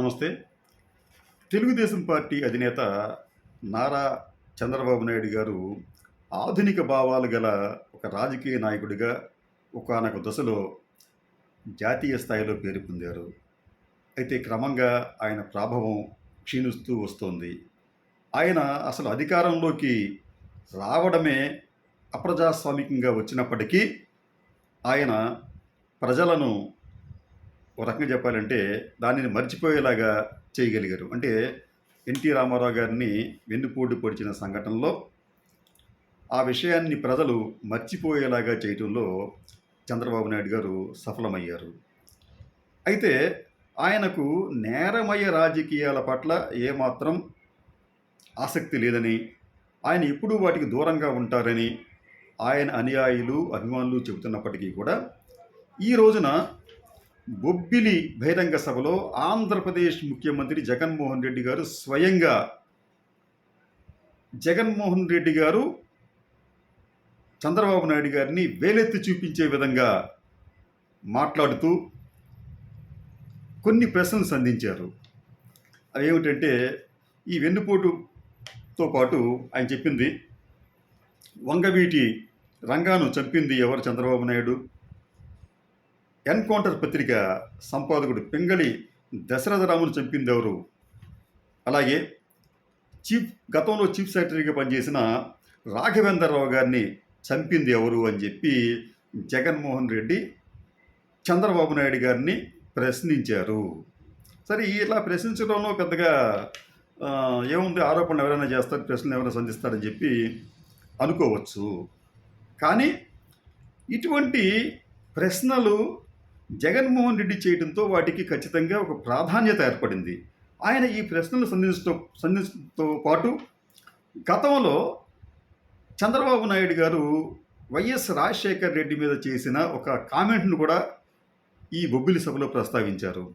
నమస్తే. తెలుగుదేశం పార్టీ అధినేత నారా చంద్రబాబు నాయుడు గారు ఆధునిక భావాలు గల ఒక రాజకీయ నాయకుడిగా ఒకానొక దశలో జాతీయ స్థాయిలో పేరు పొందారు. అయితే క్రమంగా ఆయన ప్రాభవం క్షీణిస్తూ వస్తోంది. ఆయన అసలు అధికారంలోకి రావడమే అప్రజాస్వామికంగా వచ్చినప్పటికీ ఆయన ప్రజలను ఒక రకంగా చెప్పాలంటే దానిని మర్చిపోయేలాగా చేయగలిగారు. అంటే ఎన్టీ రామారావు గారిని వెన్నుపోటు పొడిచిన సంఘటనలో ఆ విషయాన్ని ప్రజలు మర్చిపోయేలాగా చేయటంలో చంద్రబాబు నాయుడు గారు సఫలమయ్యారు. అయితే ఆయనకు నేరమయ రాజకీయాల పట్ల ఏమాత్రం ఆసక్తి లేదని ఆయన ఎప్పుడూ వాటికి దూరంగా ఉంటారని ఆయన అనుయాయులు అభిమానులు చెబుతున్నప్పటికీ కూడా ఈ రోజున బొబ్బిలి బహిరంగ సభలో ఆంధ్రప్రదేశ్ ముఖ్యమంత్రి జగన్మోహన్ రెడ్డి గారు స్వయంగా. జగన్మోహన్ రెడ్డి గారు చంద్రబాబు నాయుడు గారిని వేలెత్తి చూపించే విధంగా మాట్లాడుతూ కొన్ని ప్రశ్నలు సంధించారు. అవి ఏమిటంటే ఈ వెన్నుపోటుతో పాటు ఆయన చెప్పింది వంగవీటి రంగాను చంపింది ఎవరు చంద్రబాబు నాయుడు? ఎన్కౌంటర్ పత్రిక సంపాదకుడు పింగళి దశరథరామును చంపింది ఎవరు? అలాగే చీఫ్ గతంలో చీఫ్ సెక్రటరీగా పనిచేసిన రాఘవేంద్రరావు గారిని చంపింది ఎవరు అని చెప్పి జగన్మోహన్ రెడ్డి చంద్రబాబు నాయుడు గారిని ప్రశ్నించారు. సరే ఇలా ప్రశ్నించడంలో పెద్దగా ఏముంది? ఆరోపణలు ఎవరైనా చేస్తారు ప్రశ్నలు ఎవరైనా సంధిస్తారని చెప్పి అనుకోవచ్చు. కానీ ఇటువంటి ప్రశ్నలు జగన్మోహన్ రెడ్డి చేయడంతో వాటికి ఖచ్చితంగా ఒక ప్రాధాన్యత ఏర్పడింది. ఆయన ఈ ప్రశ్నలు సంధించడం సంధించడంతో పాటు గతంలో చంద్రబాబు నాయుడు గారు వైఎస్ రాజశేఖర్ రెడ్డి మీద చేసిన ఒక కామెంట్ను కూడా ఈ బొబ్బిలి సభలో ప్రస్తావించారు.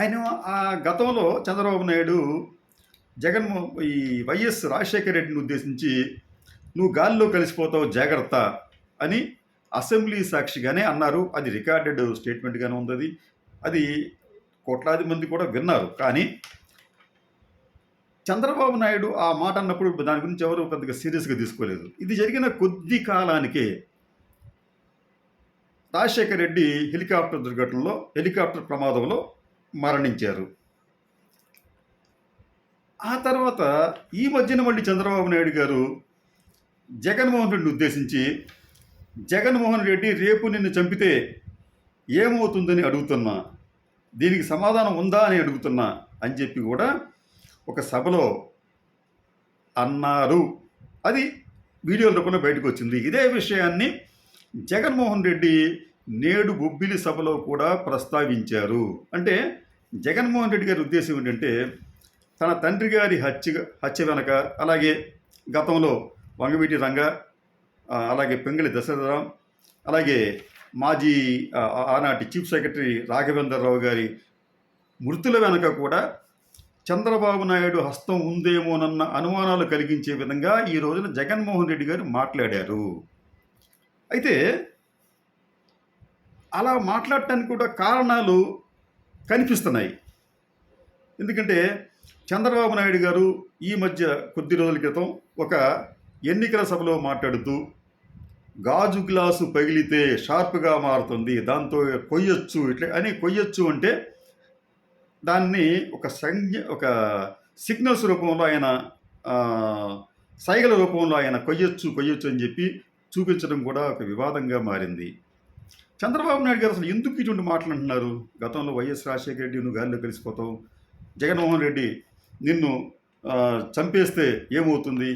ఆయన ఆ గతంలో చంద్రబాబు నాయుడు జగన్మో ఈ వైఎస్ రాజశేఖర్ రెడ్డిని ఉద్దేశించి నువ్వు గాల్లో కలిసిపోతావు జాగ్రత్త అని అసెంబ్లీ సాక్షిగానే అన్నారు. అది రికార్డెడ్ స్టేట్మెంట్గానే ఉంది అది కోట్లాది మంది కూడా విన్నారు. కానీ చంద్రబాబు నాయుడు ఆ మాట అన్నప్పుడు దాని గురించి ఎవరు పెద్దగా సీరియస్గా తీసుకోలేదు. ఇది జరిగిన కొద్ది కాలానికే రాజశేఖర్ రెడ్డి హెలికాప్టర్ దుర్ఘటనలో హెలికాప్టర్ ప్రమాదంలో మరణించారు. ఆ తర్వాత ఈ మధ్యన మళ్ళీ చంద్రబాబు నాయుడు గారు జగన్మోహన్ రెడ్డిని ఉద్దేశించి జగన్మోహన్ రెడ్డి రేపు నిన్ను చంపితే ఏమవుతుందని అడుగుతున్నా. దీనికి సమాధానం ఉందా అని అడుగుతున్నా అని చెప్పి కూడా ఒక సభలో అన్నారు. అది వీడియో రూపంలో బయటకు వచ్చింది. ఇదే విషయాన్ని జగన్మోహన్ రెడ్డి నేడు బొబ్బిలి సభలో కూడా ప్రస్తావించారు. అంటే జగన్మోహన్ రెడ్డి గారి ఉద్దేశం ఏంటంటే తన తండ్రి గారి హత్య హత్య వెనక అలాగే గతంలో వంగవీటి రంగ అలాగే పెంగళి దశరథరాం అలాగే మాజీ ఆనాటి చీఫ్ సెక్రటరీ రాఘవేంద్రరావు గారి మృతుల వెనక కూడా చంద్రబాబు నాయుడు హస్తం ఉందేమోనన్న అనుమానాలు కలిగించే విధంగా ఈ రోజున జగన్మోహన్ రెడ్డి గారు మాట్లాడారు. అయితే అలా మాట్లాడటానికి కూడా కారణాలు కనిపిస్తున్నాయి. ఎందుకంటే చంద్రబాబు నాయుడు గారు ఈ మధ్య కొద్ది రోజుల క్రితం ఒక ఎన్నికల సభలో మాట్లాడుతూ గాజు గ్లాసు పగిలితే షార్ప్గా మారుతుంది దాంతో కొయ్యొచ్చు ఇట్లా అని కొయ్యొచ్చు అంటే దాన్ని ఒక సంజ్ఞ ఒక సిగ్నల్స్ రూపంలో ఆయన సైగల రూపంలో ఆయన కొయ్యొచ్చు కొయ్యొచ్చు అని చెప్పి చూపించడం కూడా ఒక వివాదంగా మారింది. చంద్రబాబు నాయుడు గారు అసలు ఎందుకు ఇటువంటి మాటలు అంటున్నారు? గతంలో వైఎస్ రాజశేఖర రెడ్డి నువ్వు గాలిలో కలిసిపోతావు. జగన్మోహన్ రెడ్డి నిన్ను చంపేస్తే ఏమవుతుంది?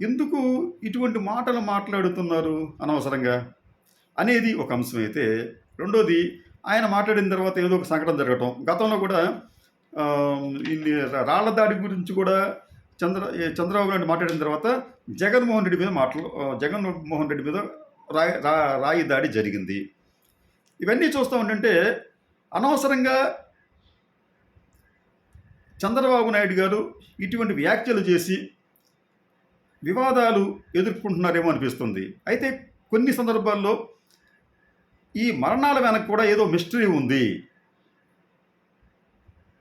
ఎందుకు ఇటువంటి మాటలు మాట్లాడుతున్నారు అనవసరంగా? అనేది ఒక అంశం అయితే. రెండోది ఆయన మాట్లాడిన తర్వాత ఏదో ఒక సంఘటన జరగటం. గతంలో కూడా ఇన్ని రాళ్ళ దాడి గురించి కూడా చంద్ర చంద్రబాబు నాయుడు మాట్లాడిన తర్వాత జగన్మోహన్ రెడ్డి మీద మాటలు జగన్మోహన్ రెడ్డి మీద రాయి రా రాయి దాడి జరిగింది. ఇవన్నీ చూస్తూ ఉంటుంటే అనవసరంగా చంద్రబాబు నాయుడు గారు ఇటువంటి వ్యాఖ్యలు చేసి వివాదాలు ఎదుర్కొంటున్నారేమో అనిపిస్తుంది. అయితే కొన్ని సందర్భాల్లో ఈ మరణాల వెనక కూడా ఏదో మిస్టరీ ఉంది.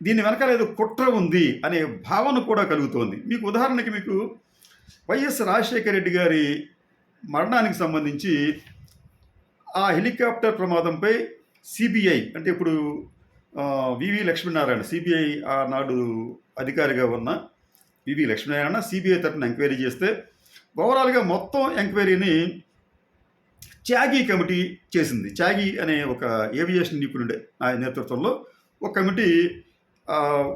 దీని వెనకాల ఏదో కుట్ర ఉంది అనే భావన కూడా కలుగుతోంది. మీకు ఉదాహరణకి మీకు వైఎస్ రాజశేఖర రెడ్డి గారి మరణానికి సంబంధించి ఆ హెలికాప్టర్ ప్రమాదంపై సిబిఐ అంటే ఇప్పుడు వివి లక్ష్మీనారాయణ సిబిఐ ఆనాడు అధికారిగా ఉన్న వివి లక్ష్మీనారాయణ సిబిఐ తరఫున ఎంక్వైరీ చేస్తే ఓవరాల్గా మొత్తం ఎంక్వైరీని త్యాగి కమిటీ చేసింది. త్యాగి అనే ఒక ఏవియేషన్ నిపుణుడే ఆయన నేతృత్వంలో. ఒక కమిటీ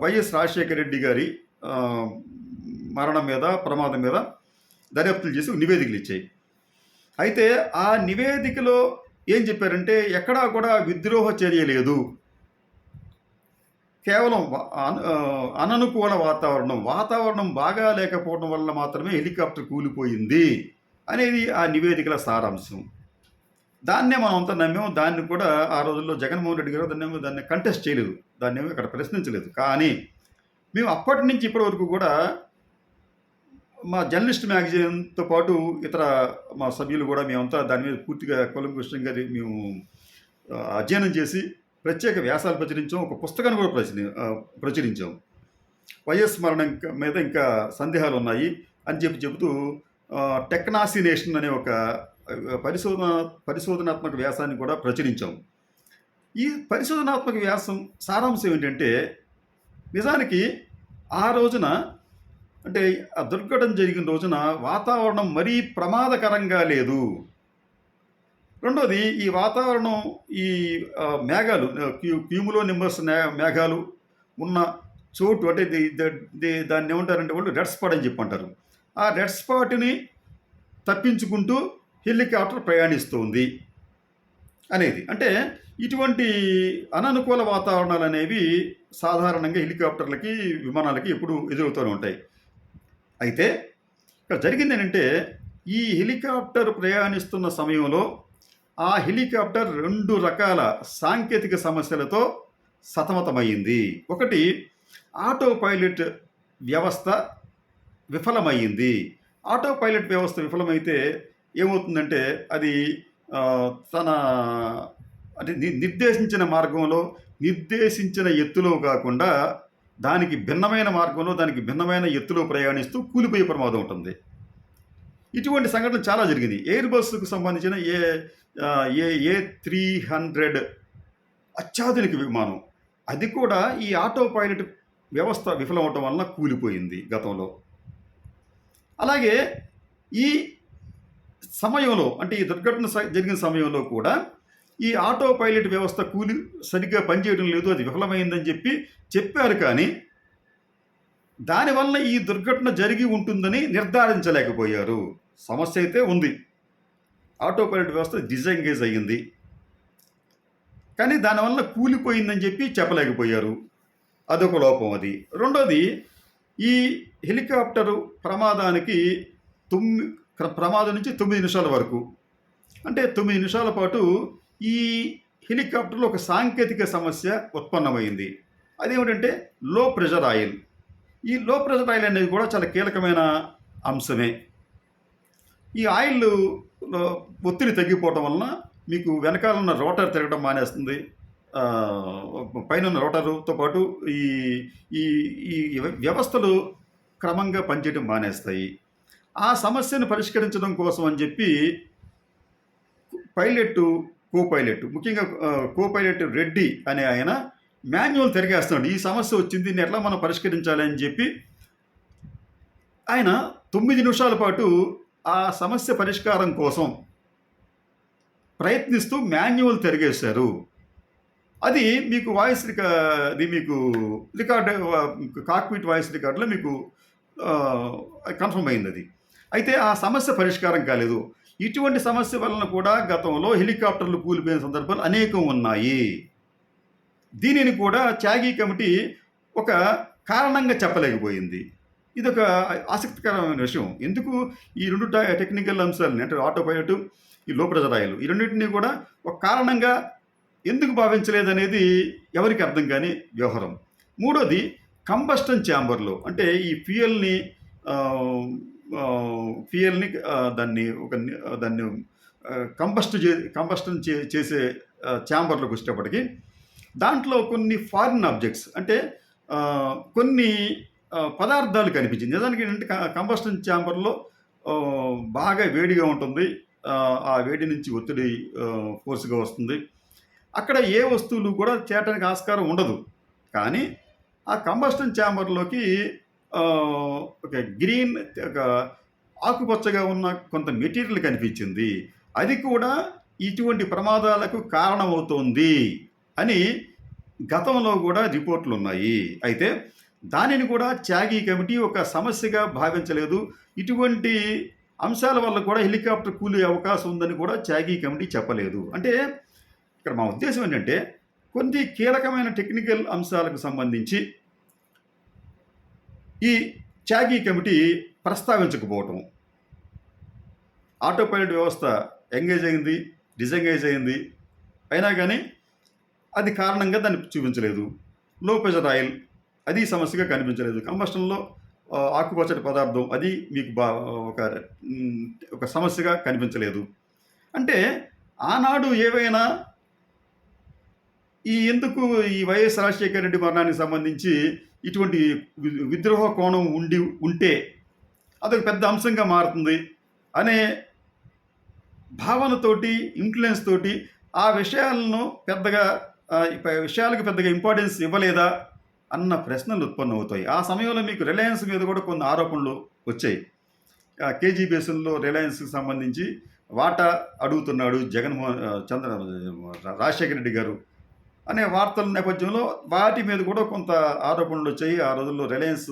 వైఎస్ రాజశేఖర రెడ్డి గారి మరణం మీద ప్రమాదం మీద దర్యాప్తులు చేసి ఒక నివేదికలు ఇచ్చాయి. అయితే ఆ నివేదికలో ఏం చెప్పారంటే ఎక్కడా కూడా విద్రోహ చర్య లేదు. కేవలం అన- అననుకూల వాతావరణం వాతావరణం బాగా లేకపోవడం వల్ల మాత్రమే హెలికాప్టర్ కూలిపోయింది అనేది ఆ నివేదికల సారాంశం. దాన్నే మనం అంతా నమ్మేమో. దాన్ని కూడా ఆ రోజుల్లో జగన్మోహన్ రెడ్డి గారు దాన్ని దాన్ని కంటెస్ట్ చేయలేదు. దాన్ని ఏమో ఇక్కడ ప్రశ్నించలేదు. కానీ మేము అప్పటి నుంచి ఇప్పటి వరకు కూడా మా జర్నలిస్ట్ మ్యాగజైన్తో పాటు ఇతర మా సభ్యులు కూడా మేమంతా దాని మీద పూర్తిగా కులంకుష్టంగా మేము అధ్యయనం చేసి ప్రత్యేక వ్యాసాలు ప్రచురించాం ఒక పుస్తకాన్ని కూడా ప్రచురి ప్రచురించాం. వైఎస్ మరణం మీద ఇంకా సందేహాలు ఉన్నాయి అని చెప్పి చెబుతూ టెక్నాసినేషన్ అనే ఒక పరిశోధన పరిశోధనాత్మక వ్యాసాన్ని కూడా ప్రచురించాం. ఈ పరిశోధనాత్మక వ్యాసం సారాంశం ఏంటంటే నిజానికి ఆ రోజున అంటే ఆ దుర్ఘటన జరిగిన రోజున వాతావరణం మరీ ప్రమాదకరంగా లేదు. రెండోది ఈ వాతావరణం ఈ మేఘాలు క్యూ క్యూములో నింబర్స్ మేఘాలు ఉన్న చోటు అంటే దాన్ని ఏమంటారంటే వాళ్ళు రెడ్ స్పాట్ అని చెప్పి అంటారు ఆ రెడ్ స్పాట్ని తప్పించుకుంటూ హెలికాప్టర్ ప్రయాణిస్తుంది అనేది. అంటే ఇటువంటి అననుకూల వాతావరణాలు అనేవి సాధారణంగా హెలికాప్టర్లకి విమానాలకి ఎప్పుడు ఎదురవుతూనే ఉంటాయి. అయితే ఇక్కడ జరిగింది ఏంటంటే ఈ హెలికాప్టర్ ప్రయాణిస్తున్న సమయంలో ఆ హెలికాప్టర్ రెండు రకాల సాంకేతిక సమస్యలతో సతమతమైంది ఒకటి ఆటో పైలట్ వ్యవస్థ విఫలమైంది ఆటో పైలట్ వ్యవస్థ విఫలమైతే ఏమవుతుందంటే అది తన అంటే ని- నిర్దేశించిన మార్గంలో నిర్దేశించిన ఎత్తులో కాకుండా దానికి భిన్నమైన మార్గంలో దానికి భిన్నమైన ఎత్తులో ప్రయాణిస్తూ కూలిపోయే ప్రమాదం ఉంటుంది ఇటువంటి సంఘటనలు చాలా జరిగింది. ఎయిర్ బస్సుకు సంబంధించిన ఏ ఏ ఏ త్రీ హండ్రెడ్ అత్యాధునిక విమానం. అది కూడా ఈ ఆటో పైలట్ వ్యవస్థ విఫలమవటం వలన కూలిపోయింది గతంలో. అలాగే ఈ సమయంలో అంటే ఈ దుర్ఘటన స- జరిగిన సమయంలో కూడా ఈ ఆటో పైలట్ వ్యవస్థ కూలి సరిగ్గా పనిచేయడం లేదు అది విఫలమైందని చెప్పి చెప్పారు కానీ దానివల్ల ఈ దుర్ఘటన జరిగి ఉంటుందని నిర్ధారించలేకపోయారు. సమస్య అయితే ఉంది. ఆటో పైలట్ వ్యవస్థ డిజెంగేజ్ అయ్యింది. కానీ దానివల్ల కూలిపోయిందని చెప్పి చెప్పలేకపోయారు. అదొక లోపం అది. రెండోది ఈ హెలికాప్టరు ప్రమాదానికి తొమ్మి ప్రమాదం నుంచి తొమ్మిది నిమిషాల వరకు. అంటే తొమ్మిది నిమిషాల పాటు ఈ హెలికాప్టర్లో ఒక సాంకేతిక సమస్య ఉత్పన్నమైంది. అదేమిటంటే లో ప్రెషర్ ఆయిల్ ఈ లో ప్రెషర్ ఆయిల్ అనేది కూడా చాలా కీలకమైన అంశమే. ఈ ఆయిల్ ఒత్తిడి తగ్గిపోవటం వలన మీకు వెనకాల ఉన్న రోటర్ తిరగడం మానేస్తుంది. పైన ఉన్న రోటరుతో పాటు ఈ ఈ ఈ వ్యవస్థలు క్రమంగా పనిచేయడం మానేస్తాయి. ఆ సమస్యను పరిష్కరించడం కోసం అని చెప్పి పైలట్ కో పైలట్ ముఖ్యంగా కో పైలట్ రెడ్డి అనే ఆయన మాన్యువల్ తిరిగేస్తున్నాడు. ఈ సమస్య వచ్చింది దీన్ని ఎట్లా మనం పరిష్కరించాలి అని చెప్పి ఆయన తొమ్మిది నిమిషాల పాటు ఆ సమస్య పరిష్కారం కోసం ప్రయత్నిస్తూ మాన్యువల్ తిరిగేశారు. అది మీకు వాయిస్ రికా అది మీకు రికార్డ్ కాక్పిట్ వాయిస్ రికార్డులో మీకు కన్ఫర్మ్ అయింది అది అయితే ఆ సమస్య పరిష్కారం కాలేదు. ఇటువంటి సమస్య వలన కూడా గతంలో హెలికాప్టర్లు కూలిపోయిన సందర్భాలు అనేకం ఉన్నాయి. దీనిని కూడా త్యాగీ కమిటీ ఒక కారణంగా చెప్పలేకపోయింది. ఇది ఒక ఆసక్తికరమైన విషయం. ఎందుకు ఈ రెండు టెక్నికల్ అంశాలని అంటే ఆటో పైలట్ ఈ లో ఈ రెండింటినీ కూడా ఒక కారణంగా ఎందుకు భావించలేదనేది ఎవరికి అర్థం కాని వ్యవహారం. మూడోది కంబస్టన్ ఛాంబర్లో అంటే ఈ ఫ్యూయల్ని ఫ్యూయల్ని దాన్ని ఒక దాన్ని కంబస్ట్ చే కంబస్టన్ చే చేసే ఛాంబర్లోకి వచ్చేటప్పటికి దాంట్లో కొన్ని ఫారిన్ ఆబ్జెక్ట్స్ అంటే కొన్ని పదార్థాలు కనిపించింది. నిజానికి ఏంటంటే కంబస్టన్ ఛాంబర్లో బాగా వేడిగా ఉంటుంది. ఆ, వేడి నుంచి ఒత్తిడి ఫోర్స్గా వస్తుంది. అక్కడ ఏ వస్తువులు కూడా చేరడానికి ఆస్కారం ఉండదు. కానీ ఆ కంబస్టన్ ఛాంబర్లోకి ఒక గ్రీన్ ఒక ఆకుపచ్చగా ఉన్న కొంత మెటీరియల్ కనిపించింది. అది కూడా ఇటువంటి ప్రమాదాలకు కారణమవుతోంది అని గతంలో కూడా రిపోర్ట్లు ఉన్నాయి. అయితే దానిని కూడా త్యాగి కమిటీ ఒక సమస్యగా భావించలేదు. ఇటువంటి అంశాల వల్ల కూడా హెలికాప్టర్ కూలే అవకాశం ఉందని కూడా త్యాగి కమిటీ చెప్పలేదు. అంటే ఇక్కడ మా ఉద్దేశం ఏంటంటే కొన్ని కీలకమైన టెక్నికల్ అంశాలకు సంబంధించి ఈ త్యాగి కమిటీ ప్రస్తావించకపోవటం. ఆటో పైలట్ వ్యవస్థ ఎంగేజ్ అయింది డిజెంగేజ్ అయింది. అయినా కానీ అది కారణంగా దాన్ని చూపించలేదు. లో ప్రెషర్ ఆయిల్ అది సమస్యగా కనిపించలేదు. కంబస్టన్లో ఆకుపచ్చటి పదార్థం అది మీకు బా ఒక ఒక సమస్యగా కనిపించలేదు. అంటే ఆనాడు ఏవైనా ఈ ఎందుకు ఈ వైఎస్ రాజశేఖర రెడ్డి మరణానికి సంబంధించి ఇటువంటి విద్రోహ కోణం ఉండి ఉంటే అదొక పెద్ద అంశంగా మారుతుంది అనే భావనతోటి ఇన్ఫ్లుయెన్స్ తోటి ఆ విషయాలను పెద్దగా విషయాలకు పెద్దగా ఇంపార్టెన్స్ ఇవ్వలేదా? అన్న ప్రశ్నలు ఉత్పన్నమవుతాయి ఆ సమయంలో మీకు రిలయన్స్ మీద కూడా కొన్ని ఆరోపణలు వచ్చాయి. ఆ, కేజీ రిలయన్స్కి సంబంధించి వాటా అడుగుతున్నాడు జగన్మోహన్ చంద్ర రాజశేఖర రెడ్డి గారు అనే వార్తల నేపథ్యంలో వాటి మీద కూడా కొంత ఆరోపణలు వచ్చాయి. ఆ రోజుల్లో రిలయన్స్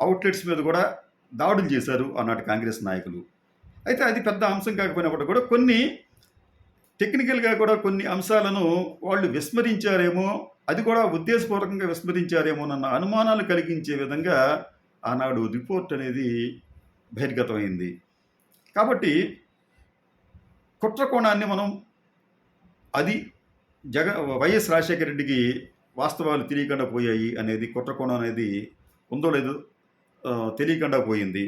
అవుట్లెట్స్ మీద కూడా దాడులు చేశారు ఆనాటి కాంగ్రెస్ నాయకులు. అయితే అది పెద్ద అంశం కాకపోయినప్పుడు కూడా కొన్ని టెక్నికల్గా కూడా కొన్ని అంశాలను వాళ్ళు విస్మరించారేమో అది కూడా ఉద్దేశపూర్వకంగా విస్మరించారేమోనన్న అనుమానాలు కలిగించే విధంగా ఆనాడు రిపోర్ట్ అనేది బహిర్గతమైంది. కాబట్టి కుట్ర కోణాన్ని మనం అది జగ వైఎస్ రాజశేఖర రెడ్డికి వాస్తవాలు తెలియకుండా పోయాయి అనేది కుట్ర కోణం అనేది ఉందో లేదో తెలియకుండా పోయింది.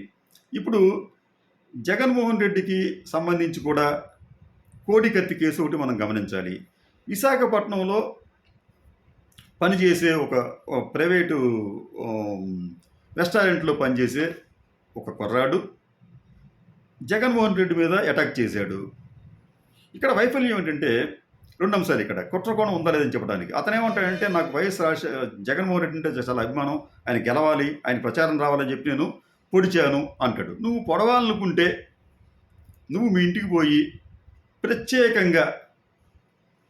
ఇప్పుడు జగన్మోహన్ రెడ్డికి సంబంధించి కూడా కోడికత్తి కేసు ఒకటి మనం గమనించాలి. విశాఖపట్నంలో పనిచేసే ఒక ఒక ప్రైవేటు రెస్టారెంట్లో పనిచేసే ఒక కుర్రాడు జగన్మోహన్ రెడ్డి మీద అటాక్ చేశాడు. ఇక్కడ వైఫల్యం ఏంటంటే రెండు అంశాలు ఇక్కడ కుట్రకోణం ఉందా లేదని చెప్పడానికి. అతనేమంటాడంటే నాకు వైఎస్ రాజ జగన్మోహన్ రెడ్డి అంటే చాలా అభిమానం ఆయన గెలవాలి ఆయన ప్రచారం రావాలని చెప్పి నేను పొడిచాను అంటాడు. నువ్వు పొడవాలనుకుంటే నువ్వు మీ ఇంటికి పోయి ప్రత్యేకంగా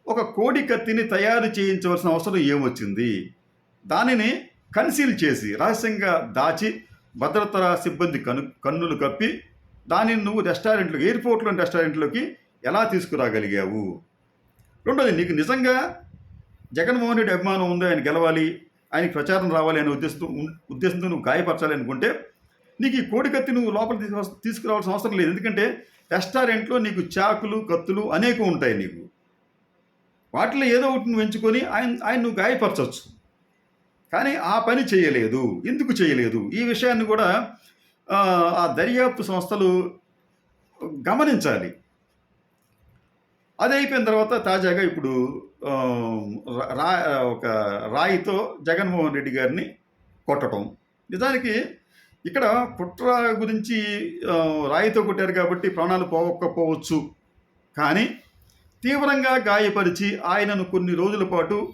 ఒక కోడి కత్తిని తయారు చేయించవలసిన అవసరం ఏమొచ్చింది? దానిని కన్సీల్ చేసి రహస్యంగా దాచి భద్రతా సిబ్బంది కను కన్నులు కప్పి దానిని నువ్వు రెస్టారెంట్లో ఎయిర్పోర్ట్లోని రెస్టారెంట్లోకి ఎలా తీసుకురాగలిగావు? రెండోది నీకు నిజంగా జగన్మోహన్ రెడ్డి అభిమానం ఉందో? ఆయన గెలవాలి ఆయనకి ప్రచారం రావాలి అనే ఉద్దేశంతో ఉద్దేశంతో నువ్వు గాయపరచాలి అనుకుంటే నీకు ఈ కోడి కత్తి నువ్వు లోపల తీసుకురావాల్సిన అవసరం లేదు. ఎందుకంటే రెస్టారెంట్లో నీకు చాకులు కత్తులు అనేక ఉంటాయి నీకు. వాటిలో ఏదో ఒకటి నువ్వు ఎంచుకొని ఆయన ఆయన నువ్వు గాయపరచవచ్చు కానీ ఆ పని చేయలేదు. ఎందుకు చేయలేదు? ఈ విషయాన్ని కూడా ఆ, దర్యాప్తు సంస్థలు గమనించాలి. అది అయిపోయిన తర్వాత తాజాగా ఇప్పుడు రా ఒక రాయితో జగన్మోహన్ రెడ్డి గారిని కొట్టడం. నిజానికి ఇక్కడ కుట్ర గురించి రాయితో కొట్టారు కాబట్టి ప్రాణాలు పోవకపోవచ్చు కానీ తీవ్రంగా గాయపరిచి ఆయనను కొన్ని రోజుల పాటు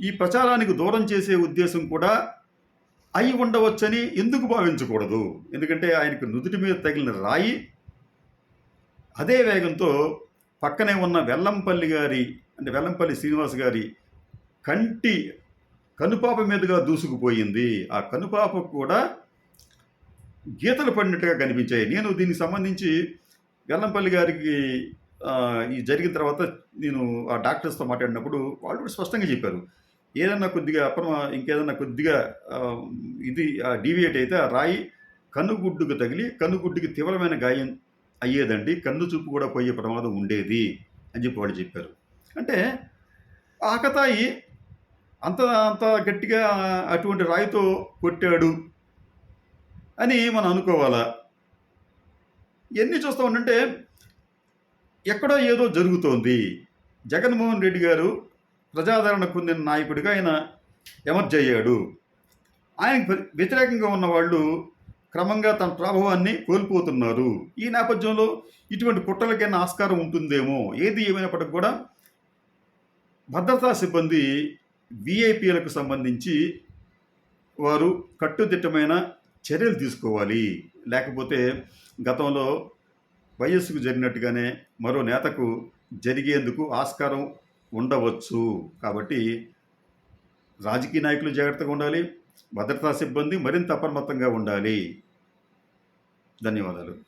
ఈ ప్రచారానికి దూరం చేసే ఉద్దేశం కూడా అయి ఉండవచ్చని ఎందుకు భావించకూడదు? ఎందుకంటే ఆయనకు నుదుటి మీద తగిలిన రాయి అదే వేగంతో పక్కనే ఉన్న వెల్లంపల్లి గారి అంటే వెల్లంపల్లి శ్రీనివాస్ గారి కంటి కనుపాప మీదుగా దూసుకుపోయింది. ఆ కనుపాపకు కూడా గీతలు పడినట్టుగా కనిపించాయి. నేను దీనికి సంబంధించి వెల్లంపల్లి గారికి ఈ జరిగిన తర్వాత నేను ఆ డాక్టర్స్తో మాట్లాడినప్పుడు వాళ్ళు కూడా స్పష్టంగా చెప్పారు. ఏదన్నా కొద్దిగా అప్రమ ఇంకేదన్నా కొద్దిగా ఆ, ఇది డీవియేట్ అయితే ఆ రాయి కన్నుగుడ్డుకు తగిలి కన్నుగుడ్డుకి తీవ్రమైన గాయం అయ్యేదండి. కన్ను చూపు కూడా పోయే ప్రమాదం ఉండేది అని చెప్పి వాళ్ళు చెప్పారు. అంటే ఆకతాయి అంత అంత గట్టిగా అటువంటి రాయితో కొట్టాడు అని మనం అనుకోవాలా? ఎన్ని చూస్తూ ఉంటే ఎక్కడో ఏదో జరుగుతోంది. జగన్మోహన్ రెడ్డి గారు ప్రజాదరణ పొందిన నాయకుడిగా ఆయన ఎమర్జ్ అయ్యాడు. ఆయనకు వ్యతిరేకంగా ఉన్న వాళ్ళు క్రమంగా తన ప్రభావాన్ని కోల్పోతున్నారు. ఈ నేపథ్యంలో ఇటువంటి కుట్రలకైనా ఆస్కారం ఉంటుందేమో? ఏది ఏమైనప్పటికీ కూడా భద్రతా సిబ్బంది విఐపీలకు సంబంధించి వారు కట్టుదిట్టమైన చర్యలు తీసుకోవాలి. లేకపోతే గతంలో వయస్సుకు జరిగినట్టుగానే మరో నేతకు జరిగేందుకు ఆస్కారం ఉండవచ్చు. కాబట్టి రాజకీయ నాయకులు జాగ్రత్తగా ఉండాలి భద్రతా సిబ్బంది మరింత అప్రమత్తంగా ఉండాలి. ధన్యవాదాలు.